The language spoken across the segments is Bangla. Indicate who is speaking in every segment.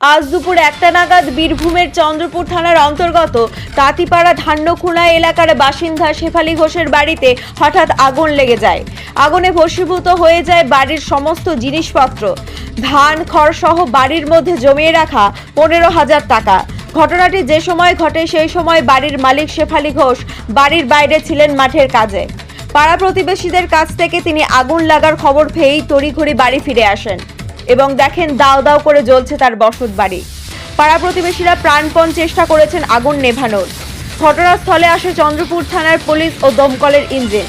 Speaker 1: আজ দুপুর একটা নাগাদ বীরভূমের চন্দ্রপুর থানার অন্তর্গত তাঁতিপাড়া ধান্যখুনা এলাকার বাসিন্দা শেফালি ঘোষের বাড়িতে হঠাৎ আগুন লেগে যায়। আগুনে ভস্মীভূত হয়ে যায় বাড়ির সমস্ত জিনিসপত্র। ধান, খড় সহ বাড়ির মধ্যে জমিয়ে রাখা পনেরো হাজার টাকা। ঘটনাটি যে সময় ঘটে সেই সময় বাড়ির মালিক শেফালি ঘোষ বাড়ির বাইরে ছিলেন মাঠের কাজে। পাড়া প্রতিবেশীদের কাছ থেকে তিনি আগুন লাগার খবর পেয়েই তড়িঘড়ি বাড়ি ফিরে আসেন। এবং দেখেন দাও দাও করে জ্বলছে তার বসত বাড়ি। পাড়া প্রতিবেশীরা প্রাণপণ চেষ্টা করেছেন আগুন নেভানোর। ঘটনাস্থলে আসে চন্দ্রপুর থানার পুলিশ ও দমকলের ইঞ্জিন।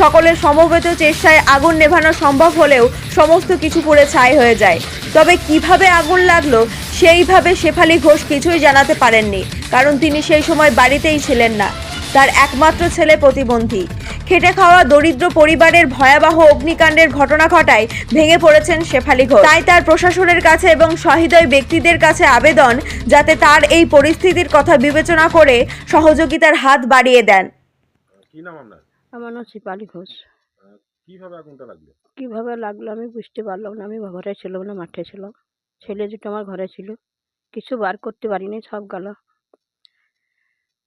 Speaker 1: সকলের সমবেত চেষ্টায় আগুন নেভানো সম্ভব হলেও সমস্ত কিছু পুড়ে ছাই হয়ে যায়। তবে কীভাবে আগুন লাগল, সেইভাবে শেফালি ঘোষ কিছুই জানাতে পারেননি, কারণ তিনি সেই সময় বাড়িতেই ছিলেন না। তার একমাত্র ছেলে প্রতিবন্ধী। খেটে খাওয়া দরিদ্র পরিবারের ভয়াবহ অগ্নিকাণ্ডের ঘটনা ঘটায় ভেঙে পড়েছেন শেফালি ঘোষ। তাই তার প্রশাসনের কাছে এবং সহৃদয় ব্যক্তিদের কাছে আবেদন যাতে তার এই পরিস্থিতির কথা বিবেচনা করে সহযোগিতার হাত বাড়িয়ে দেন।
Speaker 2: কি নাম আপনার?
Speaker 3: আমার নাম শিপালি ঘোষ।
Speaker 2: কীভাবে আগুনটা লাগল?
Speaker 3: কীভাবে লাগল আমি বুঝতে পারলাম না। আমি ঘরে ছিলাম না মাঠে ছিলাম। ছেলে দুটো আমার ঘরে ছিল। কিছু বার করতে পারিনি সব গেল।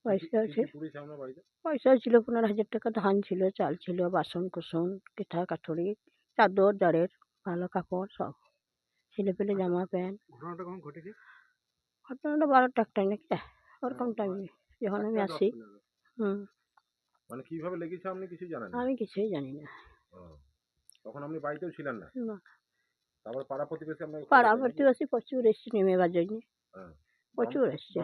Speaker 3: পয়সা আছে। পয়সা ছিল পনেরো হাজার টাকা ধান ছিল চাল ছিল বাসন কুসন পিঠা কাঠুরি চাদর জারের ভালো কাপড় সব। ছেলে পেলে জামা প্যান্ট।
Speaker 2: ঘটনাটা
Speaker 3: বারোটা একটাই নাকি? ওরকম টাইমে যখন আমি আসি হুম।
Speaker 2: মানে কীভাবে লেগেছে আপনি কিছু জানেন না?
Speaker 3: আমি কিছুই জানি না।
Speaker 2: তখন আপনি বাড়িতেও ছিলেন না?
Speaker 3: না।
Speaker 2: তারপর পাড়া প্রতিবেশী আপনাকে
Speaker 3: পাড়া? প্রতিবেশী প্রচুর এসছে নেমেবার জন্য।
Speaker 2: হ্যাঁ।
Speaker 3: প্রচুর এসছে।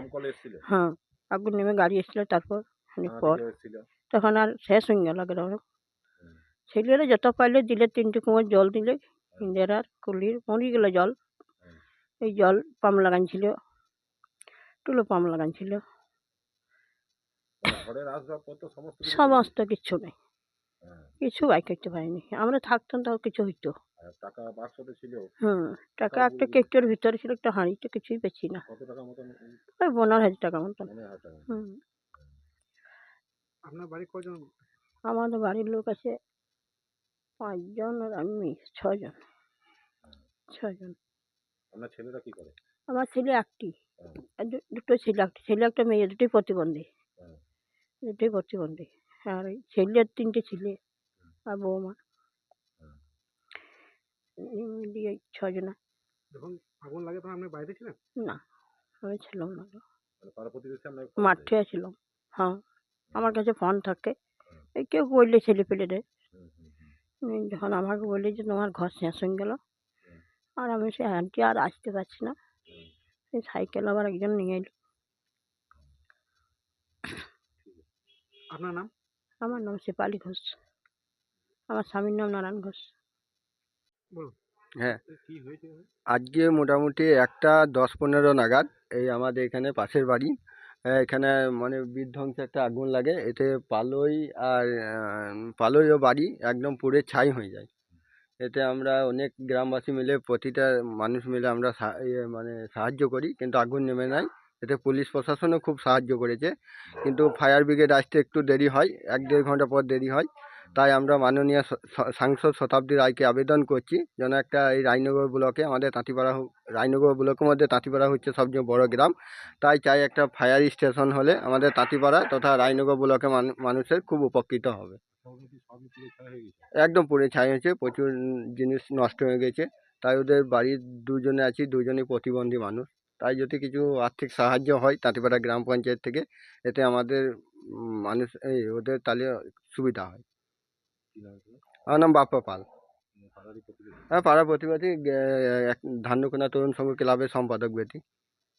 Speaker 3: হ্যাঁ। আগুন নেমে গাড়ি এসেছিল তারপর অনেক পর। তখন আর শেষ হয়ে গেল ছেলেরা যত পাইলে দিলে তিনটে কুমোর জল দিলে ইন্দিরার কুলির মরি গেল জল। এই জল পাম্প লাগানছিল টুলো পাম্প লাগানছিল
Speaker 2: সমস্ত কিছু
Speaker 3: নেই।
Speaker 2: হ্যাঁ।
Speaker 3: কিছু বাই করতে পারিনি। আমরা থাকতাম তাও কিছু হইতো।
Speaker 2: আর টাকা বাক্সতে ছিল
Speaker 3: হুম টাকা একটা
Speaker 2: উড়ে
Speaker 3: কেকটার ভিতরে ছিল একটা হাঁড়িতে কিছুই পেছি না।
Speaker 2: কত টাকা মতন?
Speaker 3: ওই পনেরো হাজার টাকা মতন।
Speaker 2: হয়
Speaker 3: হুম।
Speaker 2: আপনার বাড়ি কজন
Speaker 3: আমাদের বাড়ির লোক আছে পাঁচজন আর আমি ছজন ছজন
Speaker 2: আপনার ছেলেরা কি করে?
Speaker 3: আমার ছেলে একটি।
Speaker 2: হ্যাঁ।
Speaker 3: আর দু- দুটো ছেলে একটি। ছেলে একটা মেয়ে দুটোই প্রতিবন্ধী।
Speaker 2: হ্যাঁ।
Speaker 3: দুটোই প্রতিবন্ধী। আর ছেলের তিনটে ছেলে। আর বৌমা। মিলিয়ে ছজনা
Speaker 2: যখন আগুন লাগে তখন আপনি বাড়িতে ছিলেন?
Speaker 3: না আমি ছিলাম না।
Speaker 2: পাড়া প্রতিবেশী আপনাকে
Speaker 3: মাঠে ছিলাম হ্যাঁ। আমার কাছে ফোন থাকে। এই কেউ বললে ছেলে পেলে দেয় যখন আমাকে বললে যে তোমার ঘর শেষ হয়ে গেল আর আমি সে আন্টি আর আসতে পারছি না। সেই সাইকেল আবার একজন নিয়ে এলো।
Speaker 2: আপনার নাম?
Speaker 3: আমার নাম শেপালি ঘোষ। আমার স্বামীর নাম নারায়ণ ঘোষ।
Speaker 4: হ্যাঁ। আজকে মোটামুটি একটা দশ পনেরো নাগাদ এই আমাদের এখানে পাশের বাড়ি আহ, এখানে মানে বিধ্বংস একটা আগুন লাগে এতে পালই আর পালই ও বাড়ি একদম পুড়ে ছাই হয়ে যায়। এতে আমরা অনেক গ্রামবাসী মিলে প্রতিটা মানুষ মিলে আমরা ইয়ে মানে সাহায্য করি কিন্তু আগুন নেমে নাই। এতে পুলিশ প্রশাসনও খুব সাহায্য করেছে কিন্তু ফায়ার ব্রিগেড আসতে একটু দেরি হয় এক দেড় ঘণ্টা পর দেরি হয়। তাই আমরা মাননীয় সাংসদ শতাব্দী রায়কে আবেদন করছি যেন একটা এই রায়নগর ব্লকে আমাদের তাঁতিপাড়া রায়নগর ব্লকের মধ্যে তাঁতিপাড়া হচ্ছে সবচেয়ে বড় গ্রাম। তাই চাই একটা ফায়ার স্টেশন হলে আমাদের তাঁতিপাড়া তথা রায়নগর ব্লকে মানুষের খুব উপকৃত হবে। একদম পুরে ছাই হয়েছে, প্রচুর জিনিস নষ্ট হয়ে গেছে। তাই ওদের বাড়ির দুজনে আছি, দুজনই প্রতিবন্ধী মানুষ। তাই যদি কিছু আর্থিক সাহায্য হয় তাঁতিপাড়া গ্রাম পঞ্চায়েত থেকে, এতে আমাদের মানুষ ওদের তাহলে সুবিধা হয়। আমার নাম বাপ্পা পাল। হ্যাঁ পাড়া প্রতিবাদী ধান্যকোনা তরুণ সংঘ ক্লাবের সম্পাদক ব্যক্তি।